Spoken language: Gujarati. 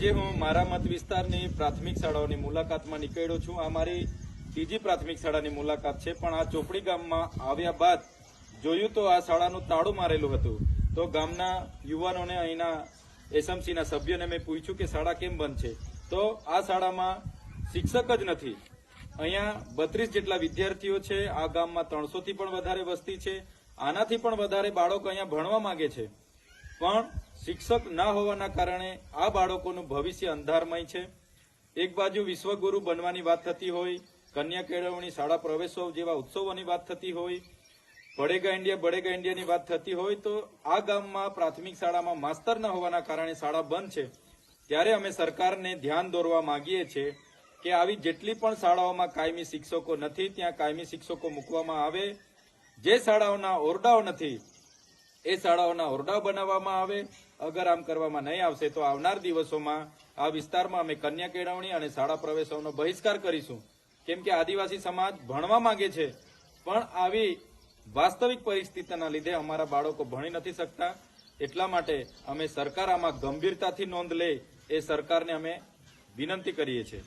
આજે હું મારા મત વિસ્તારની પ્રાથમિક શાળાઓની મુલાકાતમાં નીકળ્યો છું. આ મારી ત્રીજી પ્રાથમિક શાળાની મુલાકાત છે, પણ આ ચોપડી ગામમાં આવ્યા બાદ જોયું તો આ શાળાનું તાળું મારેલું હતું. તો ગામના યુવાનોને અહીંના એસએમસીના સભ્યોને મેં પૂછ્યું કે શાળા કેમ બંધ છે? તો આ શાળામાં શિક્ષક જ નથી. અહીંયા બત્રીસ જેટલા વિદ્યાર્થીઓ છે. આ ગામમાં ત્રણસોથી પણ વધારે વસ્તી છે. આનાથી પણ વધારે બાળકો અહીંયા ભણવા માંગે છે. પણ શિક્ષક ના હોવાના કારણે આ બાળકોનું ભવિષ્ય અંધારમય છે. એક બાજુ વિશ્વગુરુ બનવાની વાત થતી હોય, કન્યા કેળવણી શાળા પ્રવેશોત્સવ જેવા ઉત્સવોની વાત થતી હોય બડેગા ઇન્ડિયા બડેગા ઇન્ડિયાની વાત થતી હોય તો આ ગામમાં પ્રાથમિક શાળામાં માસ્તર ન હોવાના કારણે શાળા બંધ છે. ત્યારે અમે સરકારને ધ્યાન દોરવા માંગીએ છીએ કે આવી જેટલી પણ શાળાઓમાં કાયમી શિક્ષકો નથી, ત્યાં કાયમી શિક્ષકો મૂકવામાં આવે. જે શાળાઓના ઓરડાઓ નથી એ શાળાઓના ઓરડાઓ બનાવવામાં આવે, અગર આમ કરવામાં નહીં આવશે તો આવનાર દિવસોમાં આ વિસ્તારમાં અમે કન્યા કેળવણી અને શાળા પ્રવેશોનો બહિષ્કાર કરીશું. કેમ કે આદિવાસી સમાજ ભણવા માંગે છે, પણ આવી વાસ્તવિક પરિસ્થિતિના લીધે અમારા બાળકો ભણી નથી શકતા. એટલા માટે અમે સરકાર આમાં ગંભીરતાથી નોંધ લે એ સરકારને અમે વિનંતી કરીએ છીએ.